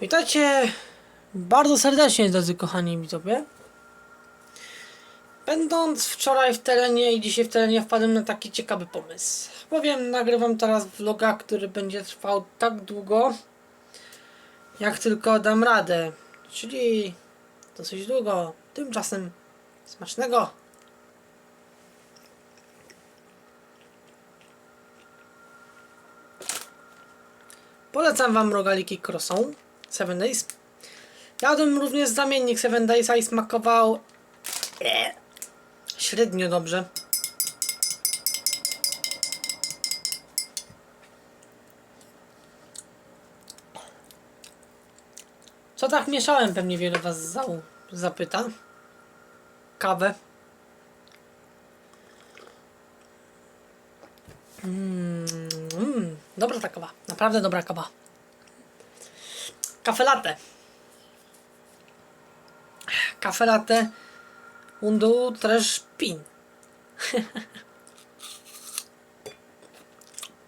Witajcie bardzo serdecznie, drodzy kochani widzowie. Będąc wczoraj w terenie i dzisiaj w terenie wpadłem na taki ciekawy pomysł. Powiem, nagrywam teraz vloga, który będzie trwał tak długo, jak tylko dam radę. Czyli dosyć długo. Tymczasem smacznego. Polecam Wam rogaliki Croissant 7 Days. Jadłem również zamiennik 7 Daysa i smakował e, średnio dobrze. Co tak mieszałem, pewnie wiele Was zau- zapyta. Kawę. Mm, mm, dobra ta kawa. Naprawdę dobra kawa. Kafe latte. Kafe latte undu też pin.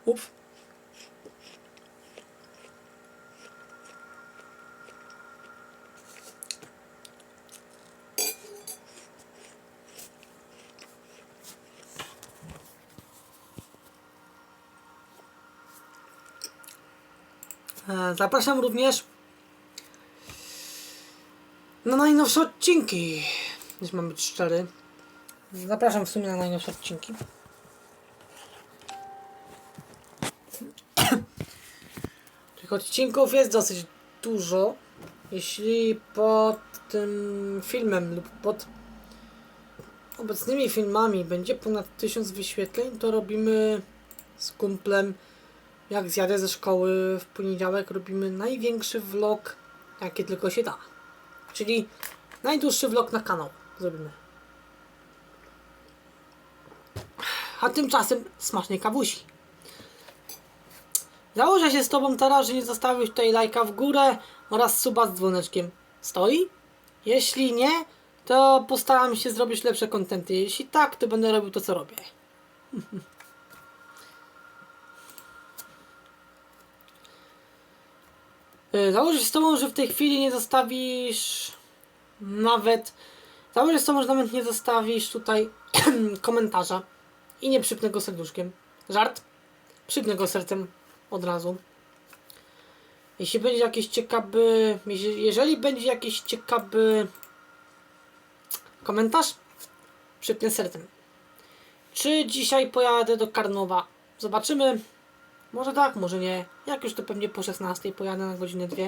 Ups. E, Zapraszam również na najnowsze odcinki. Jeśli mam być szczery. Zapraszam w sumie na najnowsze odcinki. Tych odcinków jest dosyć dużo. Jeśli pod tym filmem lub pod obecnymi filmami będzie ponad 1000 wyświetleń, to robimy z kumplem jak zjadę ze szkoły w poniedziałek, robimy największy vlog, jaki tylko się da. Czyli najdłuższy vlog na kanał zrobimy. A tymczasem smacznej kawusi. Założę się z Tobą teraz, że nie zostawisz tutaj lajka w górę oraz suba z dzwoneczkiem. Stoi? Jeśli nie, to postaram się zrobić lepsze kontenty. Jeśli tak, to będę robił to, co robię. Założę się z tobą, że w tej chwili nie zostawisz nawet. Założę z tobą, że nawet nie zostawisz tutaj komentarza i nie przypnę go serduszkiem. Żart. Przypnę go sercem od razu. Jeśli będzie jakiś ciekawy. Jeżeli będzie jakiś ciekawy komentarz, przypnę sercem. Czy dzisiaj pojadę do Karnowa? Zobaczymy. Może tak, może nie. Jak już to pewnie po 16 pojadę na godzinę 2.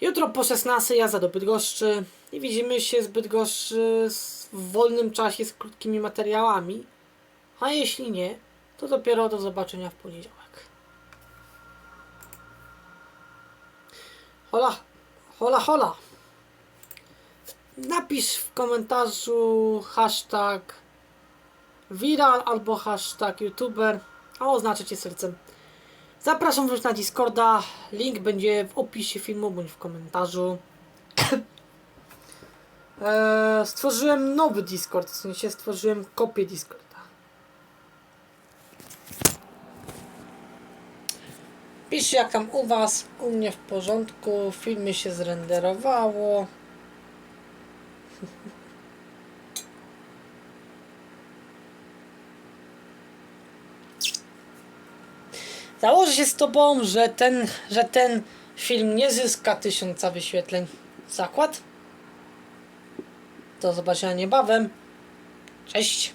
Jutro po 16 jazda do Bydgoszczy i widzimy się z Bydgoszczy w wolnym czasie z krótkimi materiałami. A jeśli nie, to dopiero do zobaczenia w poniedziałek. Hola, hola, hola. Napisz w komentarzu hashtag viral albo hashtag youtuber, a oznaczę cię sercem. Zapraszam również na Discorda. Link będzie w opisie filmu bądź w komentarzu. eee, stworzyłem nowy Discord, w sensie stworzyłem kopię Discorda. Piszcie jak tam u was, u mnie w porządku, filmy się zrenderowało. Założę się z tobą, że ten, że ten film nie zyska tysiąca wyświetleń. Zakład? Do zobaczenia niebawem. Cześć.